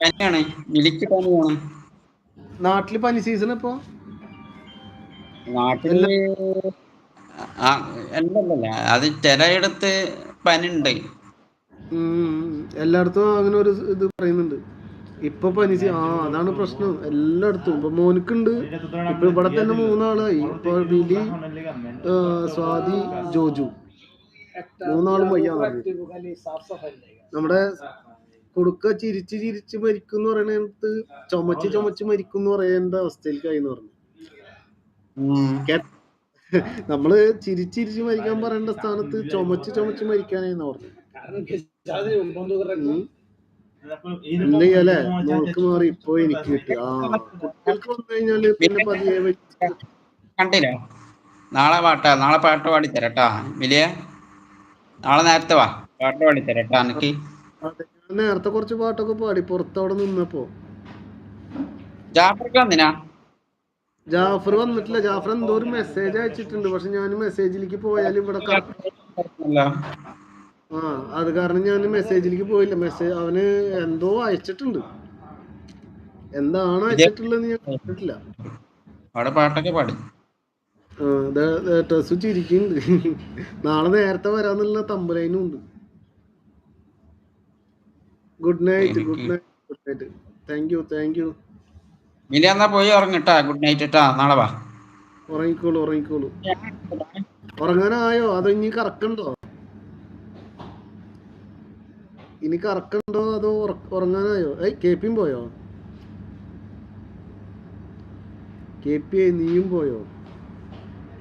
പനിയാണ്. മിലിക്ക് പനിയാണ്. നാട്ടിൽ പനി സീസൺ ഇപ്പൊ? നാട്ടിൽ അല്ലല്ല അത് ചിലയിടത്ത് പനി ഉണ്ട് എല്ലായിടത്തും അങ്ങനെ ഒരു ഇത് പറയുന്നുണ്ട്. ഇപ്പൊ പനി സീ- ആ അതാണ് പ്രശ്നം. എല്ലായിടത്തും. ഇപ്പൊ മോനിക്കുണ്ട്. ഇപ്പൊ ഇവിടെ തന്നെ മൂന്നാളായി. ഇപ്പൊ ബിലി സ്വാതി ജോജു. മൂന്നാളും വയ്യാന്ന് നമ്മുടെ കൊടുക്ക ചിരിച്ച് ചിരിച്ച് മരിക്കും എന്ന് പറയണത് ചുമച്ച് ചുമച്ച് മരിക്കും എന്ന് പറയേണ്ട അവസ്ഥയിലേക്കായി എന്ന് പറഞ്ഞു നമ്മൾ ചിരിച്ചിരിച്ച് മരിക്കാൻ പറയേണ്ട സ്ഥാനത്ത് ചുമച്ച് ചുമച്ച് മരിക്കാനായിരുന്നു പറഞ്ഞു. എന്ത് ചെയ്യാലേ നോക്ക് മാറി ഇപ്പൊ എനിക്ക് കിട്ടി. ആ കുട്ടികൾക്ക് വന്നു കഴിഞ്ഞാൽ പിന്നെ പതിയെ കണ്ടില്ല? നാളെ പാട്ടാ നാളെ പാട്ട് തരട്ടാ വലിയ നാളെ നേരത്തെ വാ. പാട്ട് പാടിത്തരട്ടാ എനിക്ക് അതെ, ഞാൻ നേരത്തെ കുറച്ച് പാട്ടൊക്കെ പാടി പുറത്തവിടെ നിന്നപ്പോ. ജാഫർ വന്നിട്ടില്ല. ജാഫർ എന്തോ ഒരു മെസ്സേജ് അയച്ചിട്ടുണ്ട്. പക്ഷെ ഞാൻ മെസ്സേജിലേക്ക് പോയാൽ ഇവിടെ. ആ അത് കാരണം ഞാൻ മെസ്സേജിലേക്ക് പോയില്ല. മെസ്സേജ് അവന് എന്തോ അയച്ചിട്ടുണ്ട്. എന്താണ് അയച്ചിട്ടുള്ളതെന്ന് ഞാൻ കണ്ടിട്ടില്ല അവിടെ പാട്ടൊക്കെ പാടി. ചിരിക്കുന്നുണ്ട്. നാളെ നേരത്തെ വരാന്നുള്ള തമ്പലൈനും ഉണ്ട്. Good night good night good night thank you thank you Millia എന്നാ പോയി ഉറങ്ങട്ടാ. ഗുഡ് നൈറ്റ് ഇട്ടാ നാളെ വാ. ഉറങ്ങിക്കോളൂ ഉറങ്ങിക്കോളൂ. ഉറങ്ങാനായോ? അതോ ഇനി കറക്കണ്ടോ? ഇനി കറക്കണ്ടോ അതോ ഉറങ്ങാനായോ? ഏയ് കെ പിയും പോയോ? കെ പി നീയും പോയോ?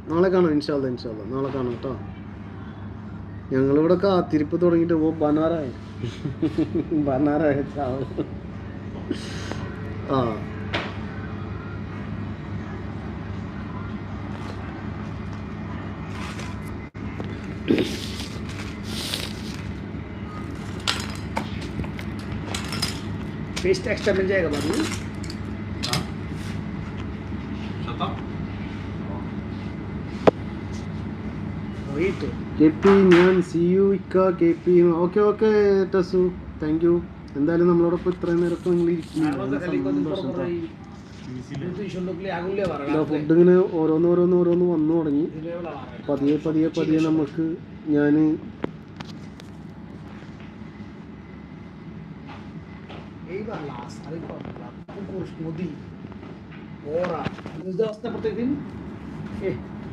നാളെ കാണാം ഇൻഷാല്ല ഇൻഷാല്ല നാളെ കാണാം കേട്ടോ ഞങ്ങളിവിടെ കാത്തിരിപ്പ് തുടങ്ങിയിട്ട് ഓ ബനാറായ बना रहे चावल हाँ पेस्ट एक्स्ट्रा मिल जाएगा बाद में കെ പി ഞാൻ സി യു ഇക്ക കെ പി ഓക്കെ ഓക്കെ ടസു താങ്ക് യു എന്തായാലും നമ്മളോടൊപ്പം ഇത്രയും നേരത്തെ നിങ്ങൾ ഇരിക്കുന്നു. ഫുഡ് ഇങ്ങനെ ഓരോന്ന് ഓരോന്ന് ഓരോന്ന് വന്നു തുടങ്ങി. പതിയെ പതിയെ പതിയെ നമുക്ക് ഞാൻ ഓറ লাশ আরেকবার পুকুর নদী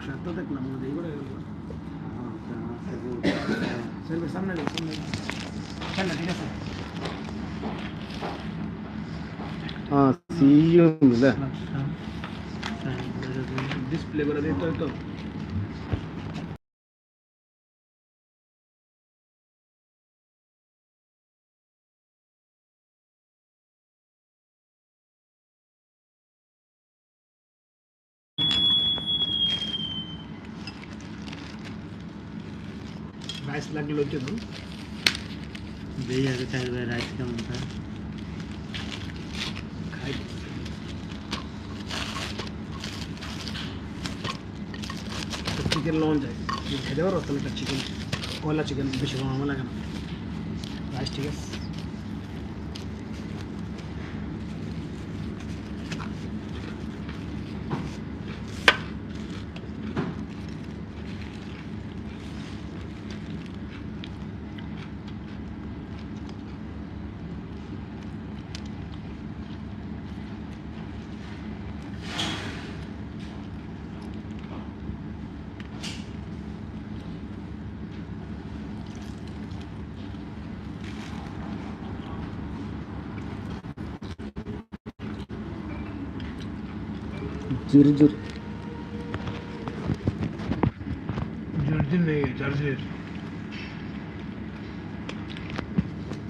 নকশা তো দেখলাম না এইগুলো সামনে সামনে ঠিক আছে। আচ্ছা। হ্যাঁ সিইউ মিলা ডিসপ্লে করে দিতে তো। রাইস লাগলে তো যেই আগে থাকবে রাইস কেমন খাই। চিকেন লঞ্চ যায় খেতে পারো? তাহলে একটা চিকেন কয়লা চিকেন বেশি বানানো লাগে না। রাইস ঠিক আছে। Cır cır. Cır dinle yeter cır.